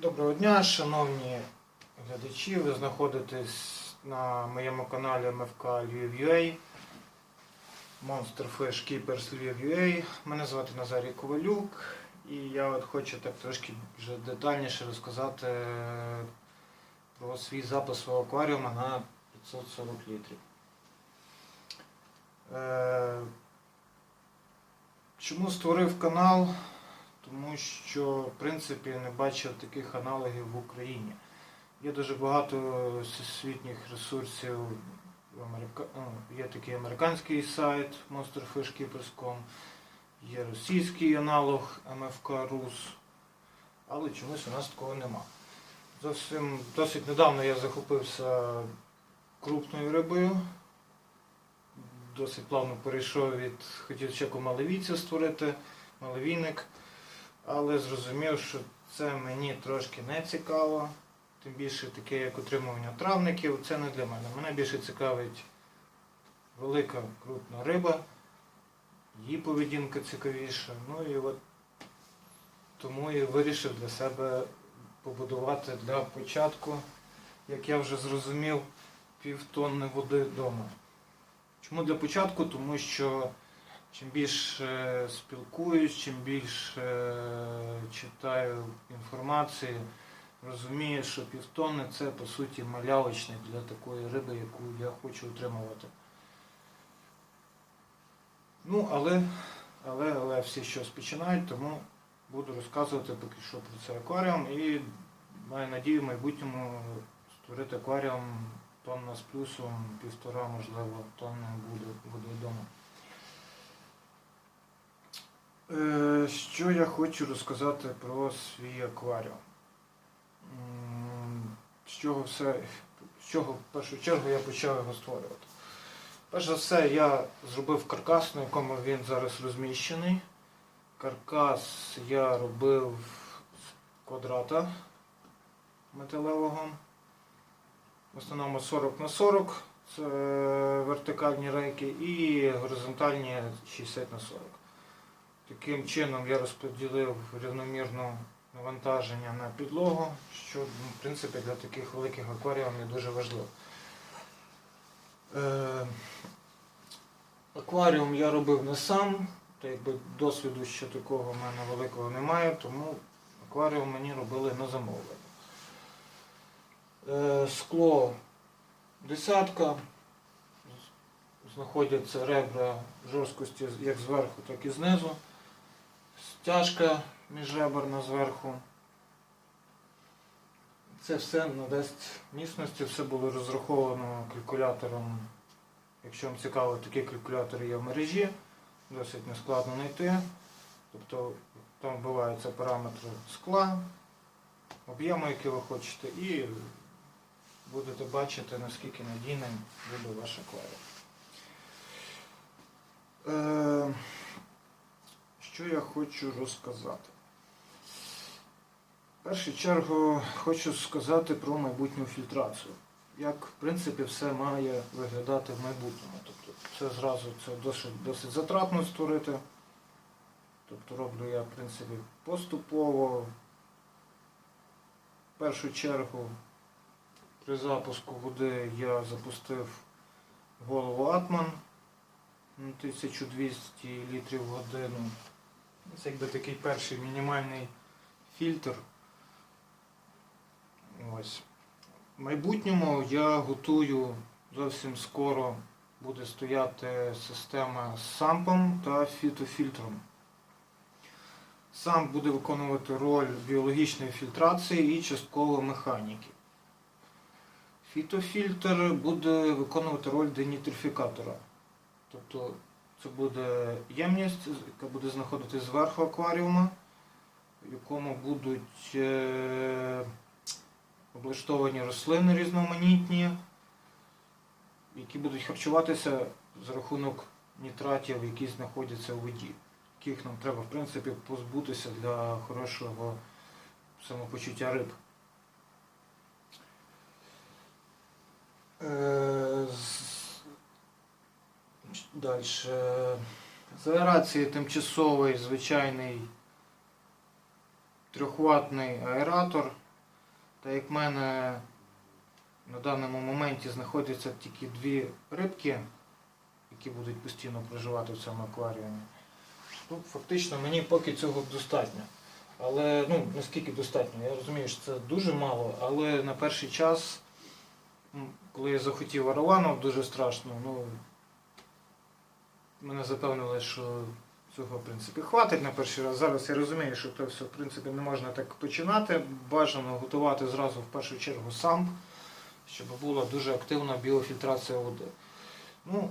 Доброго дня, шановні глядачі. Ви знаходитесь на моєму каналі МФК Львів.UA Monster Fish Keepers Lviv.ua. Мене звати Назарій Ковалюк і я от хочу так трошки вже детальніше розказати про свій запис свого акваріума на 540 літрів. Е, Чому створив канал? Тому що, в принципі, не бачив таких аналогів в Україні. Є дуже багато всесвітніх ресурсів. Ну, Є такий американський сайт monsterfishkeepers.com, є російський аналог МФК Рус, але чомусь у нас такого нема. Зовсім досить недавно я захопився крупною рибою. Досить плавно перейшов від хотів чеку малевійця створити, малевійник. Але зрозумів, що це мені трошки не цікаво. Тим більше таке, як утримування травників, це не для мене. Мене більше цікавить велика крупна риба, її поведінка цікавіша. Ну і от тому і вирішив для себе побудувати для початку, як я вже зрозумів, півтонни води вдома. Чому для початку? Тому що Чим більше спілкуюсь, чим більше е, читаю інформації, розумію, що півтонни це по суті малявочник для такої риби, яку я хочу утримувати. Ну, але, але, але всі щось починають, тому буду розказувати поки що про цей акваріум і маю надію в майбутньому створити акваріум тонна з плюсом, півтора, можливо, тонни буде, буде вдома. Е, Що я хочу розказати про свій акваріум? З чого все, з чого в першу чергу я почав його створювати? Перш за все, я зробив каркас, на якому він зараз розміщений. Каркас я робив з квадрата металевого. В основному 40 на 40 це вертикальні рейки і горизонтальні 60 на 40. Таким чином я розподілив рівномірно навантаження на підлогу, що в принципі для таких великих акваріумів дуже важливо. Е, акваріум я робив не сам, та якби досвіду ще такого в мене великого немає, тому акваріум мені робили на замовлення. Е, скло десятка, знаходяться ребра жорсткості як зверху, так і знизу. Стяжка міжреберна зверху. Це все надасть міцності, все було розраховано калькулятором. Якщо вам цікаво, такі калькулятори є в мережі, досить нескладно знайти. Тобто там вбиваються параметри скла, об'єму, який ви хочете, і будете бачити, наскільки надійним буде ваш акваріум. Що я хочу розказати? В першу чергу хочу сказати про майбутню фільтрацію. Як, в принципі, все має виглядати в майбутньому. Тобто це зразу це досить, досить затратно створити. Тобто роблю я, в принципі, поступово. В першу чергу при запуску води я запустив голову Атман на 1200 літрів в годину. Це якби такий перший мінімальний фільтр. Ось. В майбутньому я готую зовсім скоро буде стояти система з сампом та фітофільтром. Сам буде виконувати роль біологічної фільтрації і частково механіки. Фітофільтр буде виконувати роль денітрифікатора. Тобто це буде ємність, яка буде знаходитися зверху акваріума, в якому будуть е, облаштовані рослини різноманітні, які будуть харчуватися за рахунок нітратів, які знаходяться у воді, яких нам треба в принципі позбутися для хорошого самопочуття риб. Е, Далі. З аерації тимчасовий звичайний трьохватний аератор Та як в мене на даному моменті знаходяться тільки дві рибки, які будуть постійно проживати в цьому акваріумі, ну, фактично мені поки цього достатньо. Але ну, наскільки достатньо? Я розумію, що це дуже мало, але на перший час, коли я захотів араванов, дуже страшно, ну, мене запевнили, що цього в принципі хватить на перший раз. Зараз я розумію, що це все в принципі не можна так починати. Бажано готувати зразу в першу чергу самп, щоб була дуже активна біофільтрація води. Ну,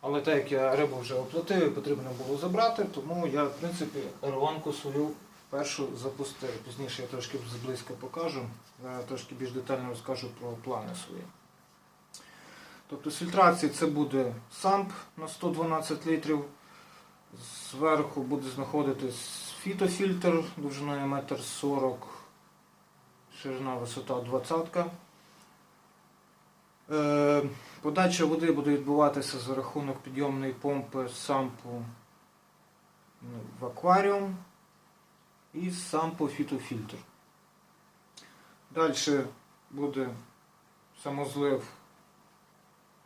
але так як я рибу вже оплатив і потрібно було забрати, тому я в принципі рванку свою першу запустив. Пізніше я трошки зблизька покажу, трошки більш детально розкажу про плани свої. Тобто з фільтрації це буде самп на 112 літрів. Зверху буде знаходитись фітофільтр довжиною 1,40 м, ширина висота 20 Е, Подача води буде відбуватися за рахунок підйомної помпи сампу ну, в акваріум і сампу фітофільтр. Далі буде самозлив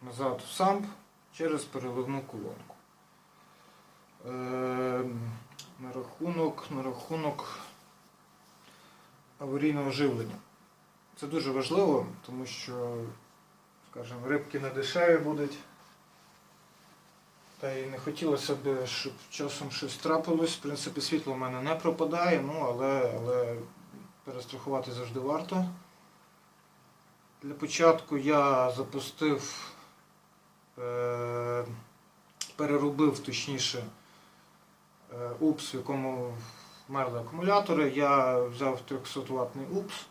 назад в самп через переливну колонку. Е, на рахунок, на рахунок аварійного живлення. Це дуже важливо, тому що, скажімо, рибки не дешеві будуть. Та й не хотілося б, щоб часом щось трапилось. В принципі, світло в мене не пропадає, ну, але, але перестрахувати завжди варто. Для початку я запустив, переробив точніше е, УПС, в якому вмерли акумулятори. Я взяв 300 ватний УПС,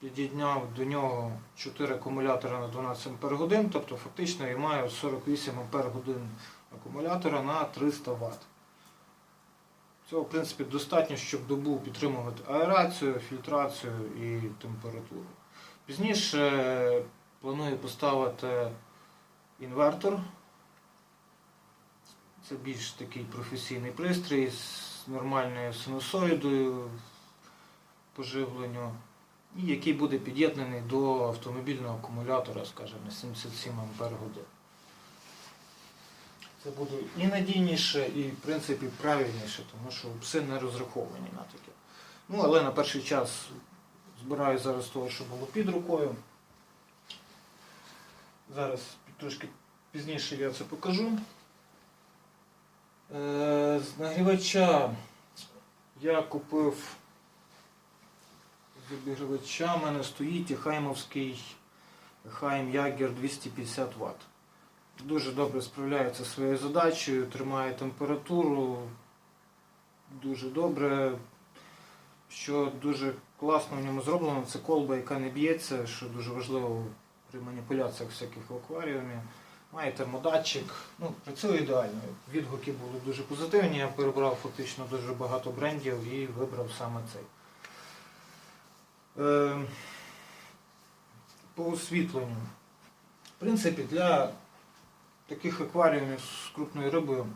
під'єдняв до нього 4 акумулятора на 12 Ампер годин, тобто фактично я маю 48 Ампер годин акумулятора на 300 Вт. Цього, в принципі, достатньо, щоб добу підтримувати аерацію, фільтрацію і температуру. Пізніше е, планую поставити інвертор. Це більш такий професійний пристрій з нормальною синусоїдою поживленню, і який буде під'єднаний до автомобільного акумулятора, скажімо, 77 Ампер годин. Це буде і надійніше, і в принципі правильніше, тому що пси не розраховані на таке. Ну, але на перший час збираю зараз того, що було під рукою. Зараз трошки пізніше я це покажу. Е, З нагрівача я купив з обігрівача в мене стоїть Хаймовський Хайм Ягер 250 Вт. Дуже добре справляється своєю задачею, тримає температуру дуже добре. Що дуже класно в ньому зроблено, це колба, яка не б'ється, що дуже важливо при маніпуляціях всяких в акваріумі. Має термодатчик, ну, працює ідеально. Відгуки були дуже позитивні, я перебрав фактично дуже багато брендів і вибрав саме цей. Е, по освітленню. В принципі, для таких акваріумів з крупною рибою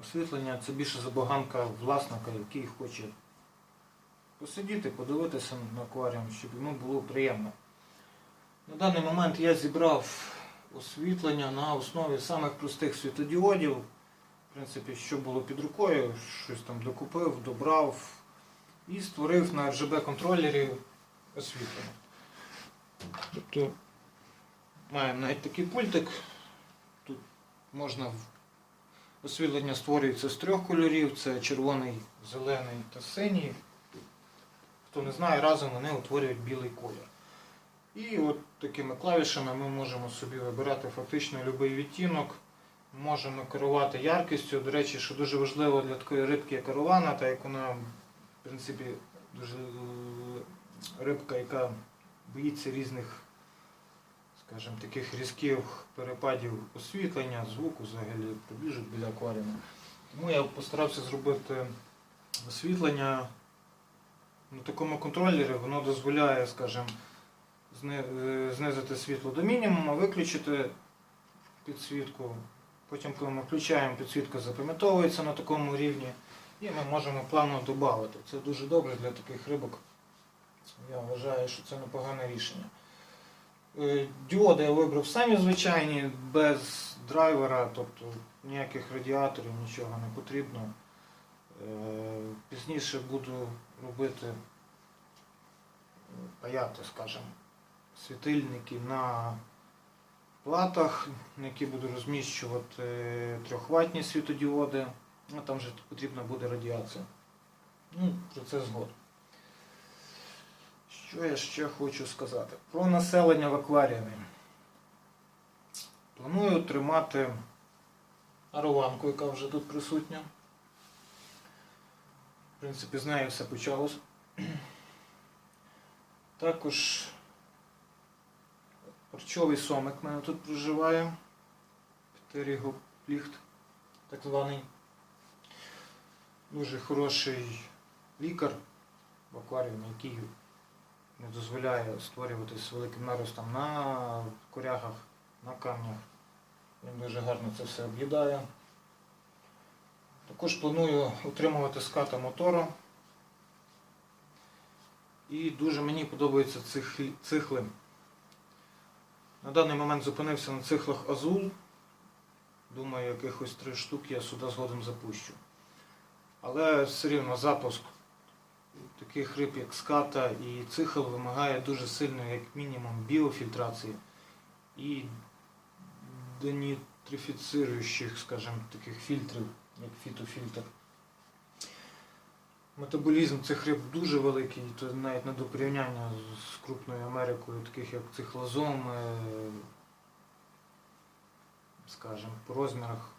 освітлення це більше забаганка власника, який хоче посидіти, подивитися на акваріум, щоб йому було приємно. На даний момент я зібрав освітлення на основі самих простих світодіодів. В принципі, що було під рукою, щось там докупив, добрав і створив на RGB контролері освітлення. Тобто маємо навіть такий пультик. Тут можна освітлення створюється з трьох кольорів: це червоний, зелений та синій. Хто не знає, разом вони утворюють білий колір. І от такими клавішами ми можемо собі вибирати фактично будь-який відтінок. Можемо керувати яркістю. До речі, що дуже важливо для такої рибки, як каравана, та як вона, в принципі, дуже е, рибка, яка боїться різних, скажімо, таких різких перепадів освітлення, звуку взагалі, пробіжок біля акваріуму. Тому я постарався зробити освітлення на такому контролері, воно дозволяє, скажімо, знизити світло до мінімуму, виключити підсвітку. Потім, коли ми включаємо, підсвітка запам'ятовується на такому рівні, і ми можемо плавно додати. Це дуже добре для таких рибок, Я вважаю, що це непогане рішення. Е, Діоди я вибрав самі звичайні, без драйвера, тобто ніяких радіаторів, нічого не потрібно. Е, Пізніше буду робити, е, паяти, скажімо, світильники на платах, на які буду розміщувати трьохватні світодіоди. Ну, там вже потрібна буде радіація. Ну, про це згодом. Що я ще хочу сказати? Про населення в акваріумі. Планую тримати арованку, яка вже тут присутня. В принципі, з нею все почалось. Також парчовий сомик в мене тут проживає. Птерігопліхт, так званий. Дуже хороший лікар в акваріумі, який не дозволяє створюватись великим наростом на корягах, на камнях. Він дуже гарно це все об'їдає. Також планую утримувати ската мотора. І дуже мені подобаються цихли. На даний момент зупинився на цихлах Азул. Думаю, якихось три штуки я сюди згодом запущу. Але все рівно запуск таких риб, як ската і цихл, вимагає дуже сильно, як мінімум, біофільтрації і денітрифіцируючих, скажімо, таких фільтрів, як фітофільтр. Метаболізм цих риб дуже великий, то навіть не до порівняння з крупною Америкою, таких як цихлозом, скажімо, по розмірах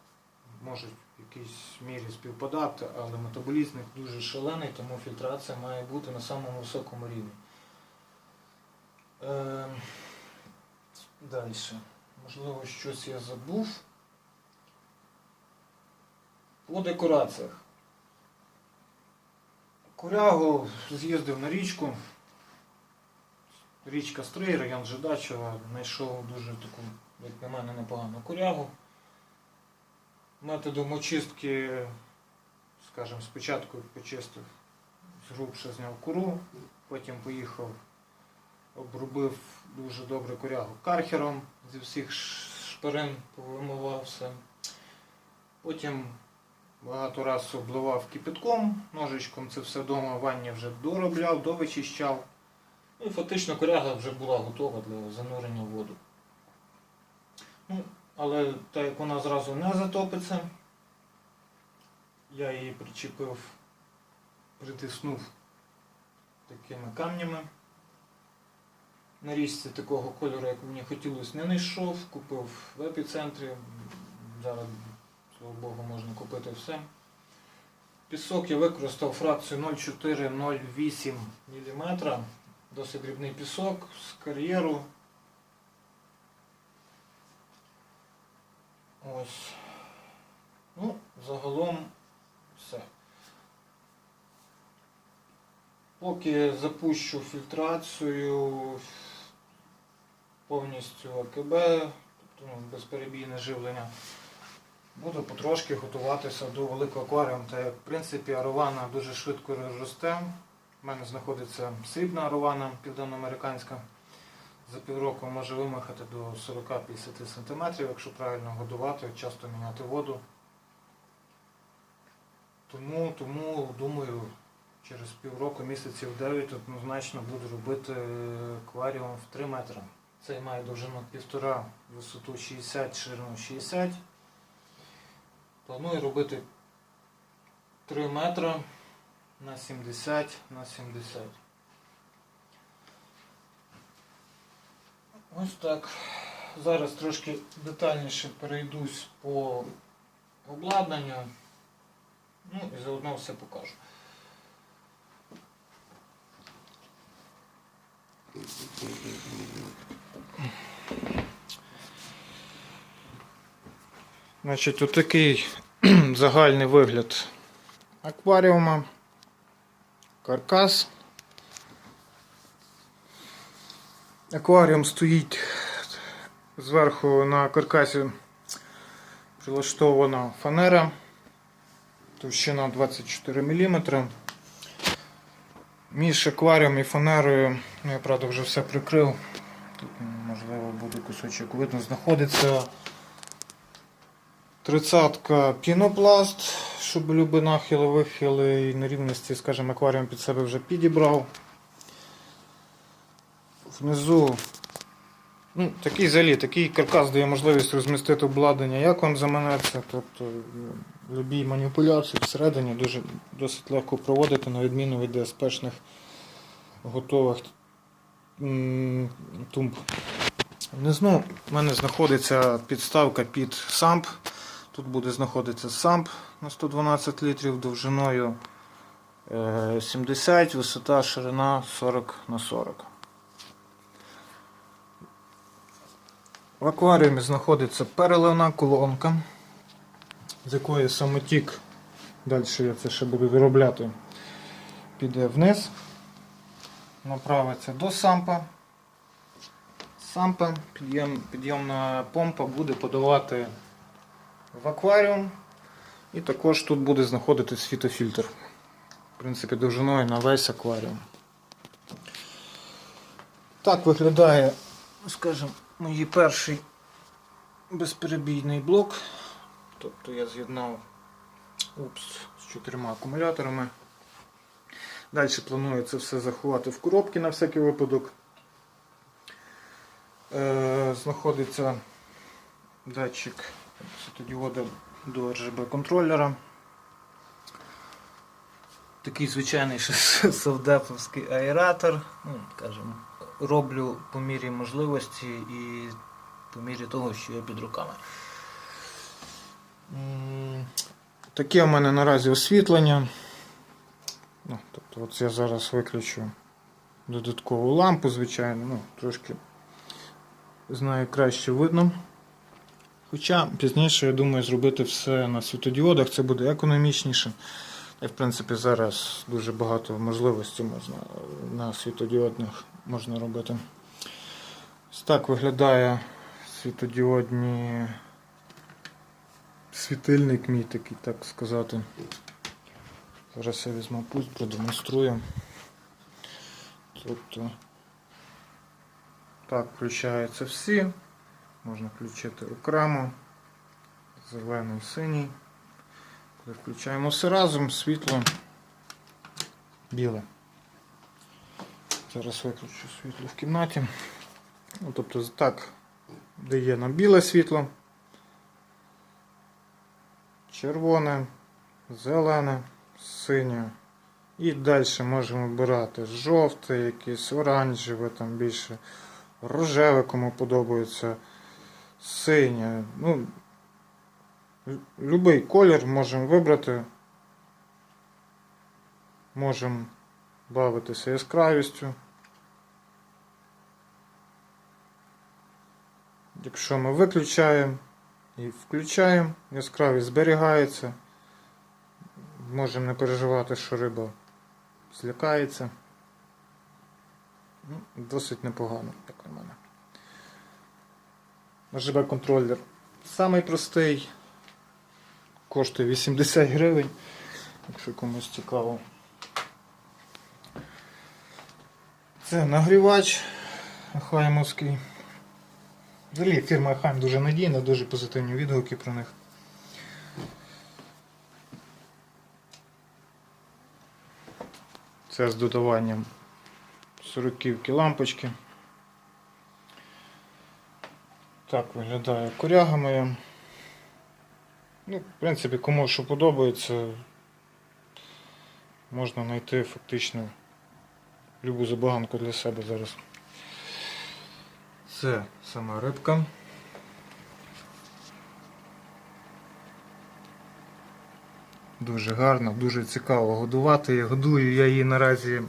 можуть в якійсь мірі співпадати, але метаболізм їх дуже шалений, тому фільтрація має бути на самому високому рівні. Е, Далі. Можливо, щось я забув. По декораціях. Корягу з'їздив на річку. Річка Стрий, район Жидачева, знайшов дуже таку, як на мене, непогану корягу. Методом очистки, скажімо, спочатку почистив, згрубше зняв куру, потім поїхав, обробив дуже добре корягу кархером, зі всіх ш- шпарин повимивав. Потім багато разів обливав кипятком, ножичком це все вдома ванні вже доробляв, довичищав. Ну і фактично коряга вже була готова для занурення в воду. Ну, але так як вона зразу не затопиться, я її причепив, притиснув такими камнями. На річці такого кольору, як мені хотілося, не знайшов, купив в епіцентрі. Зараз, слава Богу, можна купити все. Пісок я використав фракцію 0,4-0,8 мм. Досить дрібний пісок з кар'єру. Ось. Ну, загалом все. Поки запущу фільтрацію повністю АКБ, тобто ну, безперебійне живлення, буду потрошки готуватися до великого акваріуму. Та в принципі, арована дуже швидко росте. У мене знаходиться срібна арована південноамериканська. За півроку може вимахати до 40-50 см, якщо правильно годувати, часто міняти воду. Тому, тому думаю, через півроку, місяців 9 однозначно буду робити акваріум в 3 метри. Цей має довжину 1,5, висоту 60, ширину 60. Планую робити 3 метри на 70 на 70. Ось так. Зараз трошки детальніше перейдусь по обладнанню. Ну і заодно все покажу. Значить, отакий загальний вигляд акваріума, каркас. Акваріум стоїть зверху на каркасі прилаштована фанера, товщина 24 мм. Між акваріум і фанерою, ну я правда вже все прикрив. Тут можливо буде кусочок видно, знаходиться тридцятка пінопласт, щоб любі нахили, вихили і нерівності, скажімо, акваріум під себе вже підібрав. Внизу ну, такий взагалі, такий каркас дає можливість розмістити обладнання, як вам заманеться. Тобто любі маніпуляції всередині дуже досить легко проводити, на відміну від ДСПшних готових тумб. Внизу в мене знаходиться підставка під самп. Тут буде знаходитися самп на 112 літрів довжиною е, 70, висота, ширина 40 на 40. В акваріумі знаходиться переливна колонка, з якої самотік, далі я це ще буду виробляти, піде вниз, направиться до сампа. Сампа підйом, підйомна помпа буде подавати в акваріум. І також тут буде знаходитись фітофільтр. В принципі, довжиною на весь акваріум. Так виглядає, скажімо, мій перший безперебійний блок. Тобто я з'єднав з чотирма акумуляторами. Далі планую це все заховати в коробки на всякий випадок. Е, знаходиться датчик світодіода до RGB контролера. Такий звичайний совдеповський аератор. Ну, скажімо, роблю по мірі можливості і по мірі того, що є під руками. Таке у мене наразі освітлення. Ну, тобто от я зараз виключу додаткову лампу, звичайно, ну, трошки знаю краще видно. Хоча пізніше я думаю зробити все на світодіодах, це буде економічніше. І в принципі зараз дуже багато можливостей можна на світодіодних можна робити. Ось так виглядає світодіодні світильник мій такий, так сказати. Зараз я візьму пульт, продемонструю. Тобто так включаються всі. Можна включити окремо. Зелений, синій. Коли включаємо все разом, світло біле. Зараз виключу світло в кімнаті. Ну, тобто так дає нам біле світло, червоне, зелене, синє. І далі можемо обирати жовте, якесь оранжеве, там більше рожеве, кому подобається, синє. Ну, Любий колір можемо вибрати. Можемо бавитися яскравістю. Якщо ми виключаємо і включаємо, яскравість зберігається. Можемо не переживати, що риба злякається. Ну, Досить непогано, як на мене. RGB контролер самий простий. Коштує 80 гривень, якщо комусь цікаво. Це нагрівач Хаймовський. Взагалі фірма Хайм дуже надійна, дуже позитивні відгуки про них. Це з додаванням 40 лампочки. Так виглядає коряга моя. Ну, в принципі, кому що подобається, можна знайти фактично любу забаганку для себе зараз. Це сама рибка. Дуже гарно, дуже цікаво годувати. Годую я її наразі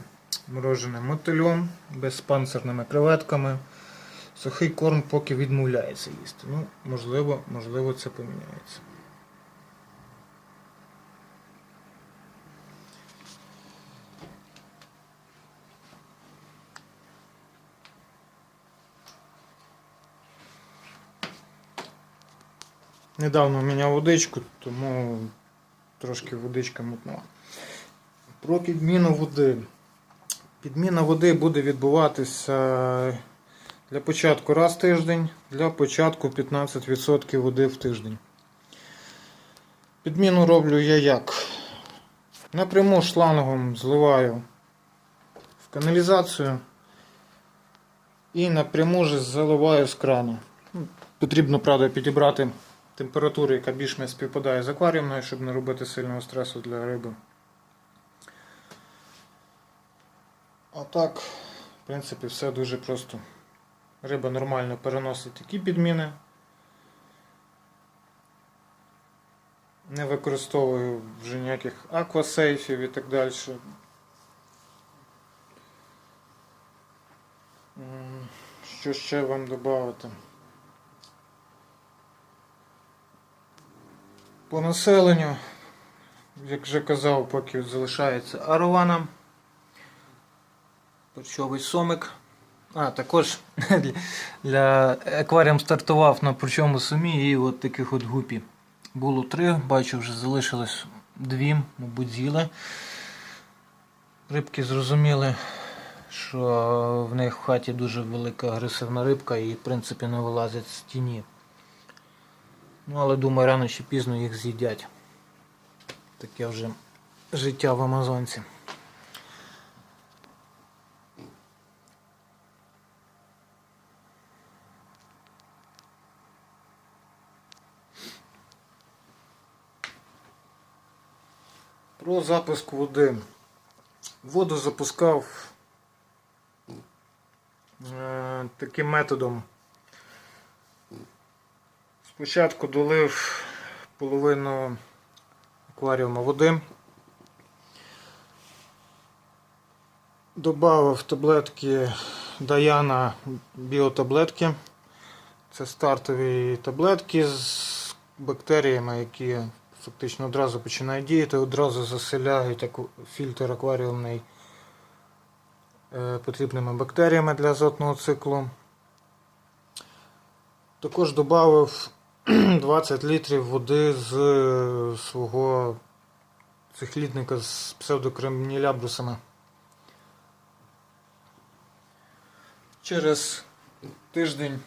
мороженим мотильом, безпанцирними креветками. Сухий корм поки відмовляється їсти. Ну, можливо, можливо, це поміняється. Недавно міняв водичку, тому трошки водичка мутна. Про підміну води. Підміна води буде відбуватися для початку раз в тиждень, для початку 15% води в тиждень. Підміну роблю я як? Напряму шлангом зливаю в каналізацію і напряму ж заливаю з крану. Ну, Потрібно, правда, підібрати температуру, яка більш-менш співпадає з акваріумною, щоб не робити сильного стресу для риби. А так, в принципі, все дуже просто. Риба нормально переносить такі підміни. Не використовую вже ніяких аквасейфів і так далі. Що ще вам додати? По населенню, як вже казав, поки залишається арована, перчовий сомик. А, також для- акваріум стартував на причому сумі і от таких от гупі. Було три, бачу, вже залишилось дві, мабуть, з'їли. Рибки зрозуміли, що в них в хаті дуже велика агресивна рибка і в принципі не вилазять з тіні. Ну, але думаю, рано чи пізно їх з'їдять. Таке вже життя в Амазонці. Запуск води. Воду запускав е, таким методом. Спочатку долив половину акваріума води. Добавив таблетки Даяна біотаблетки. Це стартові таблетки з бактеріями, які фактично одразу починають діяти, одразу заселяють фільтр акваріумний е, потрібними бактеріями для азотного циклу. Також додав 20 літрів води з е, свого цихлідника з псевдокремнілябрусами. Через тиждень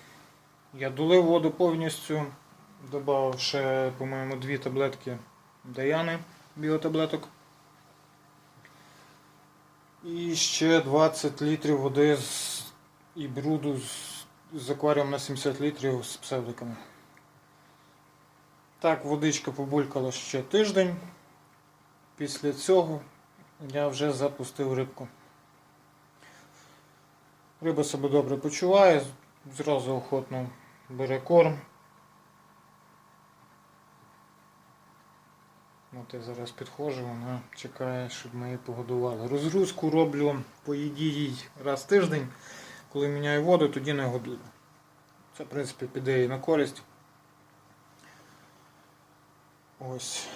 я долив воду повністю, додав ще, по-моєму, дві таблетки Даяни біотаблеток. І ще 20 літрів води з, і бруду з, з акваріум на 70 літрів з псевдиками. Так, водичка побулькала ще тиждень. Після цього я вже запустив рибку. Риба себе добре почуває, зразу охотно бере корм. От я зараз підходжу, вона чекає, щоб ми її погодували. Розгрузку роблю по їді їй раз в тиждень. Коли міняю воду, тоді не годую. Це, в принципі, піде і на користь. Ось.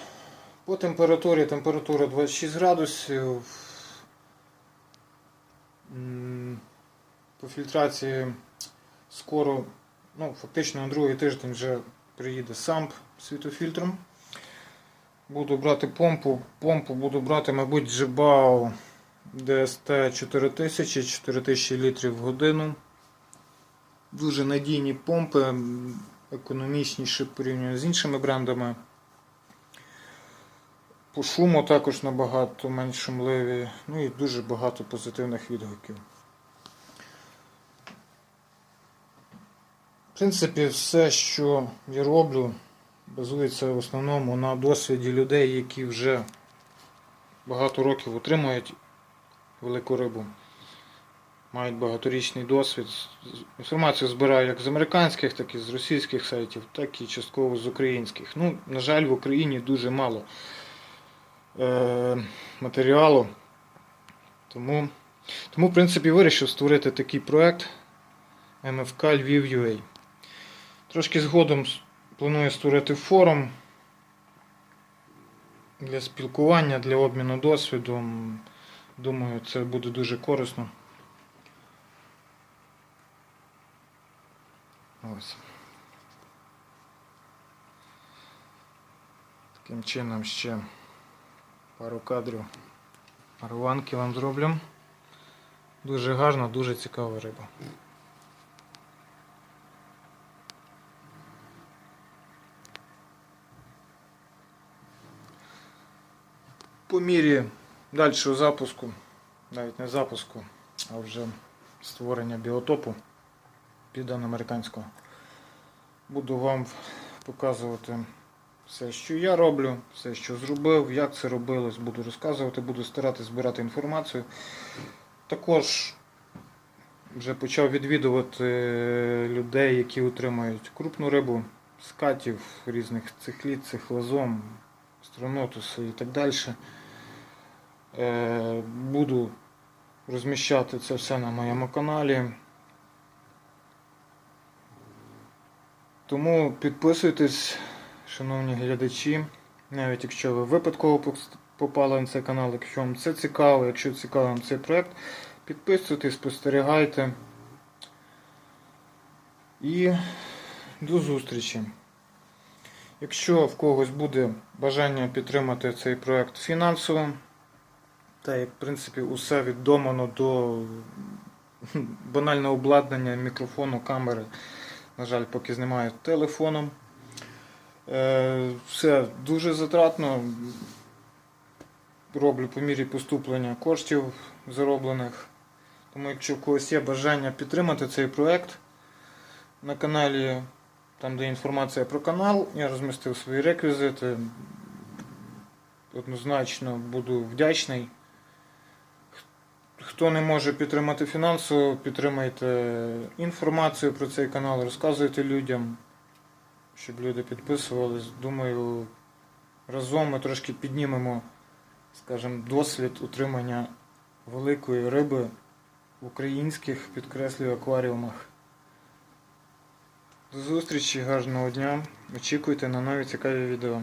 По температурі температура 26 градусів. По фільтрації скоро, ну, фактично на другий тиждень вже приїде самп світофільтром. Буду брати помпу. Помпу буду брати, мабуть, Jibao DST 4000, 4000 літрів в годину. Дуже надійні помпи, економічніші порівняно з іншими брендами. По шуму також набагато менш шумливі. Ну і дуже багато позитивних відгуків. В принципі, все, що я роблю, базується в основному на досвіді людей, які вже багато років отримують велику рибу. Мають багаторічний досвід. Інформацію збираю як з американських, так і з російських сайтів, так і частково з українських. Ну, на жаль, в Україні дуже мало е, матеріалу. Тому, тому, в принципі, вирішив створити такий проект МФК Львів.UA. Трошки згодом планую створити форум для спілкування, для обміну досвідом. Думаю, це буде дуже корисно. Ось. Таким чином ще пару кадрів Арванки вам зроблю. Дуже гарна, дуже цікава риба. По мірі дальшого запуску, навіть не запуску, а вже створення біотопу південноамериканського, буду вам показувати все, що я роблю, все, що зробив, як це робилось, буду розказувати, буду старатися збирати інформацію. Також вже почав відвідувати людей, які утримують крупну рибу, скатів, різних цихліт, цихлозом, стронотуси і так далі. Е, Буду розміщати це все на моєму каналі. Тому підписуйтесь, шановні глядачі, навіть якщо ви випадково попали на цей канал, якщо вам це цікаво, якщо цікавий вам цей проект, підписуйтесь, спостерігайте. І до зустрічі. Якщо в когось буде бажання підтримати цей проект фінансово, та як в принципі усе віддомано до банального обладнання, мікрофону, камери. На жаль, поки знімаю телефоном. Е, Все дуже затратно. Роблю по мірі поступлення коштів зароблених. Тому якщо в когось є бажання підтримати цей проект на каналі, там де інформація про канал, я розмістив свої реквізити. Однозначно буду вдячний. Хто не може підтримати фінансово, підтримайте інформацію про цей канал, розказуйте людям, щоб люди підписувались. Думаю, разом ми трошки піднімемо, скажімо, досвід утримання великої риби в українських, підкреслюю, акваріумах. До зустрічі, гарного дня. Очікуйте на нові цікаві відео.